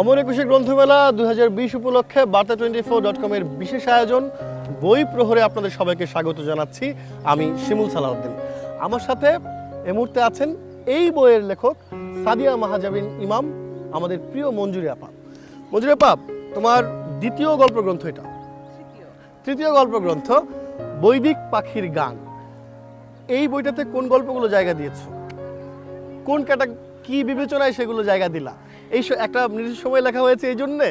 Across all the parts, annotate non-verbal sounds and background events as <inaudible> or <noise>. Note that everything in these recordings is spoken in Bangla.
অমর একুশে গ্রন্থমেলা দুই হাজার বিশ উপলক্ষে বার্তা টোয়েন্টি ফোর ডট কমের বিশেষ আয়োজন। বই প্রহরে আপনাদের সবাইকে স্বাগত জানাচ্ছি। আমি শিমুল সালাউদ্দিন। আমার সাথে এ মুহূর্তে আছেন এই বইয়ের লেখক সাদিয়া মাহাজাবিন ইমাম, আমাদের প্রিয় মঞ্জুরি আপা। মঞ্জুরি আপা, তোমার দ্বিতীয় গল্প গ্রন্থ এটা? তৃতীয় গল্প গ্রন্থ বৈদিক পাখির গান। এই বইটাতে কোন গল্পগুলো জায়গা দিয়েছ? কোন ক্যাটা, কি বিবেচনায় সেগুলো জায়গা দিলা? এই একটা নির্দিষ্ট সময় লেখা হয়েছে এই জন্যে?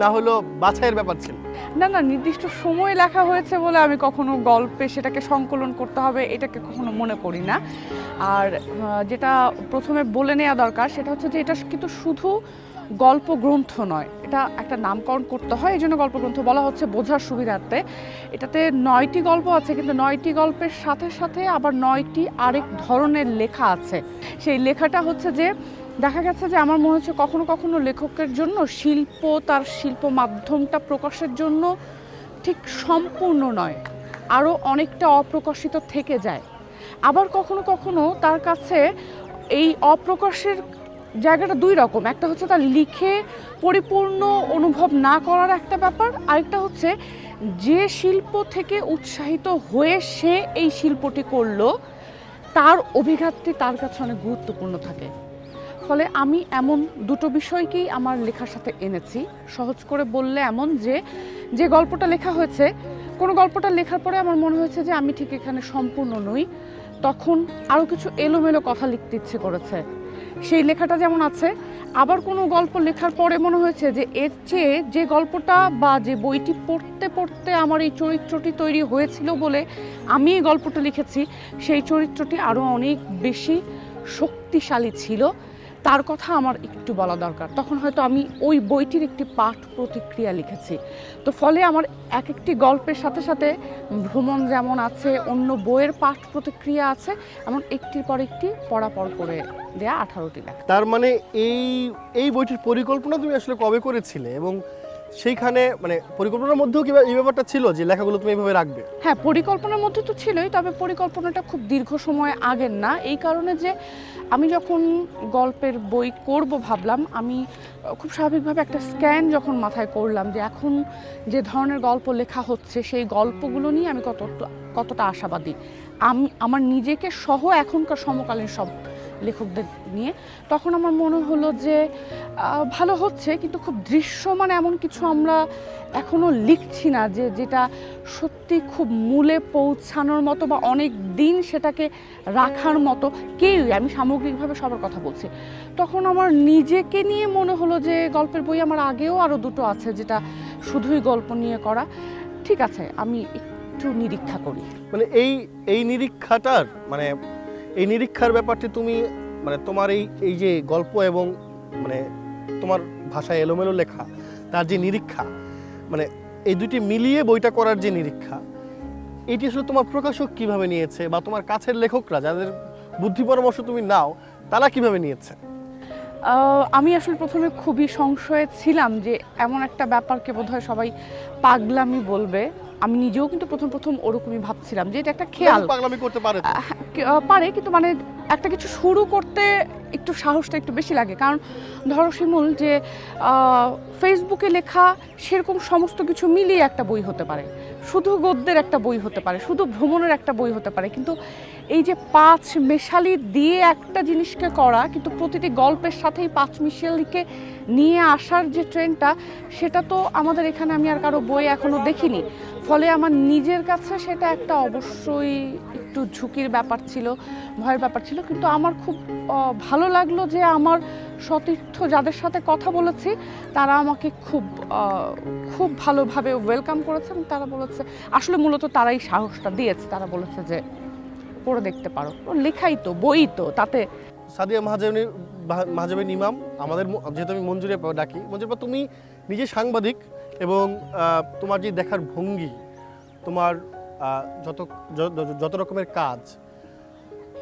না হলো বাছাইয়ের ব্যাপার ছিল? না না, নির্দিষ্ট সময় লেখা হয়েছে বলে আমি কখনো গল্পে সেটাকে সংকলন করতে হবে, এটাকে কখনো মনে করি না। আর যেটা প্রথমে বলে নেওয়া দরকার সেটা হচ্ছে যে এটা কিন্তু শুধু গল্প গ্রন্থ নয়, এটা একটা নামকরণ করতে হয়, এই জন্য গল্প গ্রন্থ বলা হচ্ছে বোঝার সুবিধার্থে। এটাতে নয়টি গল্প আছে, কিন্তু নয়টি গল্পের সাথে সাথে আবার নয়টি আরেক ধরনের লেখা আছে। সেই লেখাটা হচ্ছে যে দেখা গেছে যে আমার মনে হচ্ছে কখনো কখনো লেখকের জন্য শিল্প, তার শিল্প মাধ্যমটা প্রকাশের জন্য ঠিক সম্পূর্ণ নয় আরও অনেকটা অপ্রকাশিত থেকে যায়। আবার কখনো কখনো তার কাছে এই অপ্রকাশের জায়গাটা দুই রকম, একটা হচ্ছে তার লিখে পরিপূর্ণ অনুভব না করার একটা ব্যাপার, আরেকটা হচ্ছে যে শিল্প থেকে উৎসাহিত হয়ে সে এই শিল্পটি করল, তার অভিঘাতটি তার কাছে অনেক গুরুত্বপূর্ণ থাকে। ফলে আমি এমন দুটো বিষয়কেই আমার লেখার সাথে এনেছি। সহজ করে বললে এমন যে যে গল্পটা লেখা হয়েছে, কোনো গল্পটা লেখার পরে আমার মনে হয়েছে যে, আমি ঠিক এখানে সম্পূর্ণ নই। তখন আরও কিছু এলোমেলো কথা লিখতে ইচ্ছে করেছে। সেই লেখাটা যেমন আছে, আবার কোনো গল্প লেখার পরে মনে হয়েছে যে, এর চেয়ে যে গল্পটা বা যে বইটি পড়তে পড়তে আমার এই চরিত্রটি তৈরি হয়েছিল বলে আমি এই গল্পটা লিখেছি, সেই চরিত্রটি আরও অনেক বেশি শক্তিশালী ছিল। তার কথা আমার একটু বলা দরকার। তখন হয়তো আমি ওই বইটির একটি পাঠ প্রতিক্রিয়া লিখেছি। তো ফলে আমার এক একটি গল্পের সাথে সাথে ভ্রমণ যেমন আছে, অন্য বইয়ের পাঠ প্রতিক্রিয়া আছে এমন একটির পর একটি পড়াপড় করে দেয়া আঠারোটি লেখা। তার মানে এই এই বইটির পরিকল্পনা তুমি আসলে কবে করেছিলে? এবং সেইখানে মানে পরিকল্পনার মধ্যেও কি এই ব্যাপারটা ছিল যে লেখাগুলো তুমি এইভাবে রাখবে? হ্যাঁ পরিকল্পনার মধ্যে তো ছিলই, তবে পরিকল্পনাটা খুব দীর্ঘ সময় আগের না। এই কারণে যে আমি যখন গল্পের বই করব ভাবলাম, আমি খুব স্বাভাবিকভাবে একটা স্ক্যান যখন মাথায় করলাম যে এখন যে ধরনের গল্প লেখা হচ্ছে, সেই গল্পগুলো নিয়ে আমি কতটা কতটা আশাবাদী। আমি, আমার নিজেকে সহ এখনকার সমকালীন সব লেখকদের নিয়ে। তখন আমার মনে হলো যে ভালো হচ্ছে, কিন্তু খুব দৃশ্যমান এমন কিছু আমরা এখনও লিখছি না যে, যেটা সত্যি খুব মূলে পৌঁছানোর মতো বা অনেক দিন সেটাকে রাখার মতো কেউই, আমি সামগ্রিকভাবে সবার কথা বলছি। তখন আমার নিজেকে নিয়ে মনে হলো যে, গল্পের বই আমার আগেও আরও দুটো আছে যেটা শুধুই গল্প নিয়ে করা। ঠিক আছে, আমি একটু নিরীক্ষা করি। মানে এই এই নিরীক্ষাটার মানে এই নিরীক্ষার ব্যাপারটি তুমি মানে তোমার এই এই যে গল্প এবং মানে তোমার ভাষায় এলোমেলো লেখা, তার যে নিরীক্ষা মানে এই দুটি মিলিয়ে বইটা করার যে নিরীক্ষা, এটি আসলে তোমার প্রকাশক কীভাবে নিয়েছে বা তোমার কাছের লেখকরা যাদের বুদ্ধি পরামর্শ তুমি নাও, তারা কীভাবে নিয়েছে? আমি আসলে প্রথমে খুবই সংশয়ে ছিলাম যে এমন একটা ব্যাপারকে বোধহয় সবাই পাগলামি বলবে। আমি নিজেও কিন্তু প্রথম প্রথম ওরকমই ভাবছিলাম যে এটা একটা খেয়াল। পাগলামি করতে পারে আহ, পারে কিন্তু মানে একটা কিছু শুরু করতে একটু সাহসটা একটু বেশি লাগে। কারণ ধরো শিমুল যে ফেসবুকে লেখা সেরকম সমস্ত কিছু মিলিয়ে একটা বই হতে পারে। শুধু গদ্যের একটা বই হতে পারে শুধু ভ্রমণের একটা বই হতে পারে। কিন্তু এই যে পাঁচ মেশালি দিয়ে একটা জিনিসকে করা, কিন্তু প্রতিটি গল্পের সাথেই পাঁচ মিশালিকে নিয়ে আসার যে ট্রেনটা, সেটা তো আমাদের এখানে আমি আর কারও বই এখনও দেখিনি। ফলে আমার নিজের কাছে সেটা একটা অবশ্যই একটু ঝুঁকির ব্যাপার ছিল, ভয়ের ব্যাপার ছিল। কিন্তু আমার খুব ভালো লাগল যে আমার সতীর্থ যাদের সাথে কথা বলেছি, তারা আমাকে খুব খুব ভালোভাবে ওয়েলকাম করেছে এবং তারা বলেছে, আসলে মূলত তারাই সাহসটা দিয়েছে। তারা বলেছে যে পড়ে দেখতে পারো। লেখাই তো, বই তো, তাতে সাদিয়া মাহাজাবিনী মাহাজাবিন ইমাম, আমাদের যেহেতু আমি মঞ্জুরি ডাকি মঞ্জুরি তুমি নিজে সাংবাদিক এবং তোমার যে দেখার ভঙ্গি, তোমার যত যত রকমের কাজ,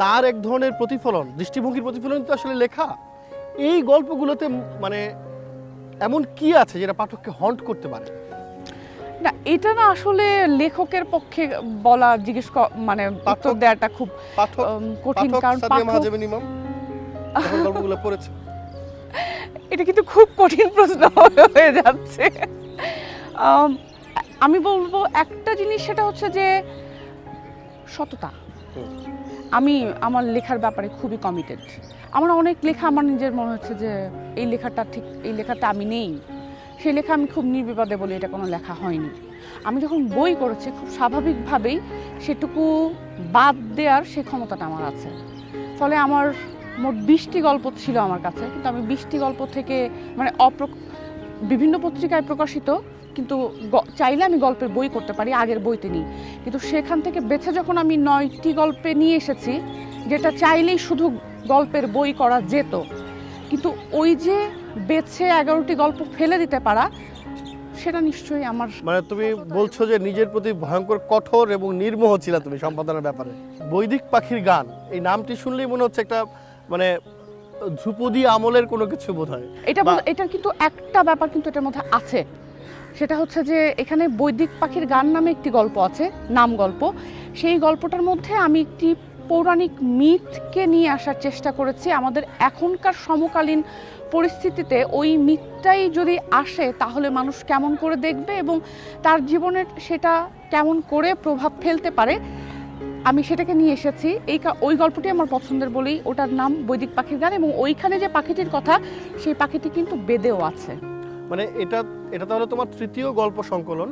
তার এক ধরনের প্রতিফলন, দৃষ্টিভঙ্গির প্রতিফলন তো আসলে লেখা। এই গল্পগুলোতে মানে এমন কি আছে যেটা পাঠককে হন্ট করতে পারে? না এটা না আসলে লেখকের পক্ষে বলা জিজ্ঞেস মানে পাঠক- দেওয়াটা খুব কঠিন কারণ গল্পগুলো পড়েছে। <laughs> এটা কিন্তু খুব কঠিন প্রশ্ন <laughs> হয়ে যাচ্ছে। আমি বলব একটা জিনিস সেটা হচ্ছে যে সততা। আমি আমার লেখার ব্যাপারে খুবই কমিটেড আমার অনেক লেখা আমার নিজের মনে হচ্ছে যে এই লেখাটা ঠিক এই লেখাটা আমি নেই। সেই লেখা আমি খুব নির্বিবাদে বলি, এটা কোনো লেখা হয়নি। আমি যখন বই করেছি খুব স্বাভাবিকভাবেই সেটুকু বাদ দেওয়ার সে ক্ষমতাটা আমার আছে। ফলে আমার মোট বিশটি গল্প ছিল আমার কাছে, কিন্তু আমি বিশটি গল্প থেকে মানে অপ্র বিভিন্ন পত্রিকায় প্রকাশিত, কিন্তু চাইলে আমি গল্পের বই করতে পারি, আগের বইতে নিই। কিন্তু সেখান থেকে বেছে যখন আমি নয়টি গল্পে নিয়ে এসেছি, যেটা চাইলেই শুধু গল্পের বই করা যেত, কিন্তু ওই যে বেছে এগারোটি গল্প ফেলে দিতে পারা সেটা নিশ্চয়ই আমার মানে তুমি বলছো যে নিজের প্রতি ভয়ঙ্কর কঠোর এবং নির্মোহ ছিলা তুমি সম্পাদনার ব্যাপারে। বৈদিক পাখির গান এই নামটি শুনলেই মনে হচ্ছে একটা মানে ধ্রুপদী আমলের কোনো কিছু বোধ হয় এটা এটার কিন্তু একটা ব্যাপার কিন্তু এটার মধ্যে আছে। সেটা হচ্ছে যে এখানে বৈদিক পাখির গান নামে একটি গল্প আছে নাম গল্প। সেই গল্পটার মধ্যে আমি একটি পৌরাণিক মিথকে নিয়ে আসার চেষ্টা করেছি। আমাদের এখনকার সমকালীন পরিস্থিতিতে ওই মিথটাই যদি আসে, তাহলে মানুষ কেমন করে দেখবে এবং তার জীবনের সেটা কেমন করে প্রভাব ফেলতে পারে? আমি সেটাকে নিয়ে এসেছি। এই ওই গল্পটি আমার পছন্দের বলেই ওটার নাম বৈদিক পাখির গান এবং ওইখানে যে পাখিটির কথা, সেই পাখিটি কিন্তু বেদেও আছে। মানে এটা এটা তাহলে তোমার তৃতীয় গল্প সংকলন।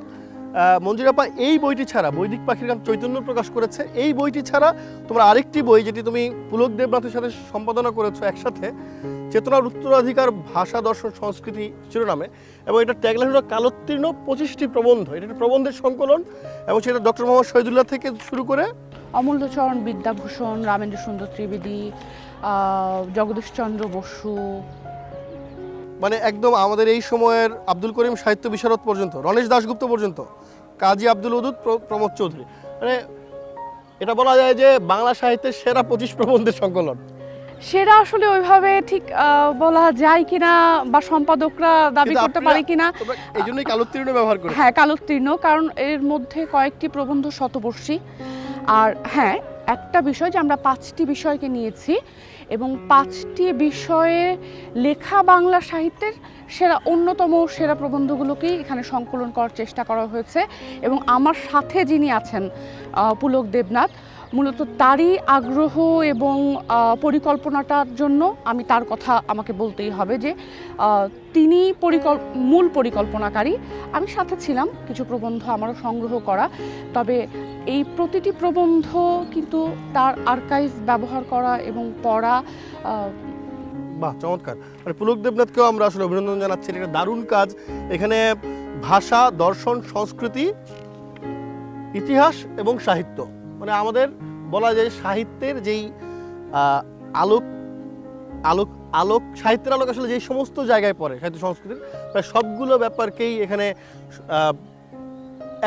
মঞ্জুরাপা এই বইটি ছাড়া বৈদিক পাখির গান চৈতন্য প্রকাশ করেছে। এই বইটি ছাড়া তোমার আরেকটি বই যেটি তুমি পুলক দেবনাথের সাথে সম্পাদনা করেছ একসাথে চেতনার উত্তরাধিকার ভাষা দর্শন সংস্কৃতি শিরোনামে এবং এটা ট্যাগলাইন হলো কালোত্তীর্ণ পঁচিশটি প্রবন্ধ। এটা একটা প্রবন্ধের সংকলন এবং সেটা ডক্টর মোহাম্মদ শহীদুল্লাহ থেকে শুরু করে অমূল্যচরণ বিদ্যাভূষণ রামেন্দ্র সুন্দর ত্রিবেদী জগদীশচন্দ্র বসু। মানে একদম আমাদের এই সময়ের আব্দুল করিম সাহিত্য বিশারদ পর্যন্ত রণেশ দাশগুপ্ত পর্যন্ত কাজী আব্দুল উদুদ প্রমোদ চৌধুরী। মানে এটা বলা যায় যে বাংলা সাহিত্যের সেরা পঁচিশ প্রবন্ধের সংকলন। সেটা আসলে ওইভাবে ঠিক বলা যায় কিনা বা সম্পাদকরা দাবি করতে পারে কিনা এই জন্যই কালোত্তীর্ণ ব্যবহার করে হ্যাঁ কালোত্তীর্ণ কারণ এর মধ্যে কয়েকটি প্রবন্ধ শতবর্ষী। আর হ্যাঁ একটা বিষয় যে আমরা পাঁচটি বিষয়কে নিয়েছি এবং পাঁচটি বিষয়ে লেখা বাংলা সাহিত্যের সেরা অন্যতম সেরা প্রবন্ধগুলোকেই এখানে সংকলন করার চেষ্টা করা হয়েছে। এবং আমার সাথে যিনি আছেন পুলক দেবনাথ মূলত তারই আগ্রহ এবং পরিকল্পনাটার জন্য আমি তার কথা আমাকে বলতেই হবে যে তিনি পরিকল, মূল পরিকল্পনাকারী। আমি সাথে ছিলাম, কিছু প্রবন্ধ আমারও সংগ্রহ করা। তবে এই প্রতিটি প্রবন্ধ কিন্তু তার আর্কাইভ ব্যবহার করা এবং পড়া বাহ, চমৎকার। মানে পুলক দেবনাথকেও আমরা আসলে অভিনন্দন জানাচ্ছি। এটা দারুণ কাজ। এখানে ভাষা, দর্শন, সংস্কৃতি, ইতিহাস এবং সাহিত্য। মানে আমাদের বলা যায় সাহিত্যের যেই আলোক আলোক আলোক, সাহিত্যের আলোক আসলে যেই সমস্ত জায়গায় পড়ে, সাহিত্য সংস্কৃতির, প্রায় সবগুলো ব্যাপারকেই এখানে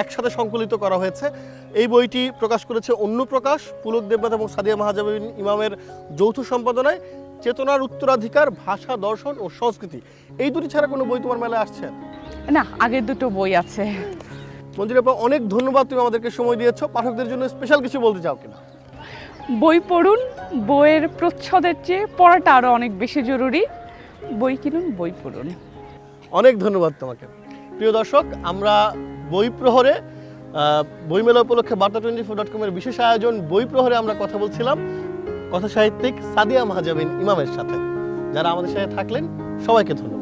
একসাথে সংকলিত করা হয়েছে। এই বইটি প্রকাশ করেছে অন্য প্রকাশ পুলক দেবনাথ এবং সাদিয়া মাহাজাবিন ইমামের যৌথ সম্পাদনায়, চেতনার উত্তরাধিকার, ভাষা, দর্শন ও সংস্কৃতি। এই দুটি ছাড়া কোনো বই তোমার মেলায় আসছে? না, আগের দুটো বই আছে। মঞ্জুরাপা অনেক ধন্যবাদ তুমি আমাদেরকে সময় দিয়েছ। পাঠকদের জন্য স্পেশাল কিছু বলতে চাও কিনা? বই পড়ুন বইয়ের প্রচ্ছদের চেয়ে পড়াটা আরও অনেক বেশি জরুরি। বই কিনুন বই পড়ুন। অনেক ধন্যবাদ তোমাকে। প্রিয় দর্শক আমরা বই প্রহরে বইমেলা উপলক্ষে বার্তা টোয়েন্টি ফোর ডট কমের বিশেষ আয়োজন বই প্রহরে আমরা কথা বলছিলাম। কথা সাহিত্যিক সাদিয়া মাহাজাবিন ইমামের সাথে। যারা আমাদের সাথে থাকলেন সবাইকে ধন্যবাদ।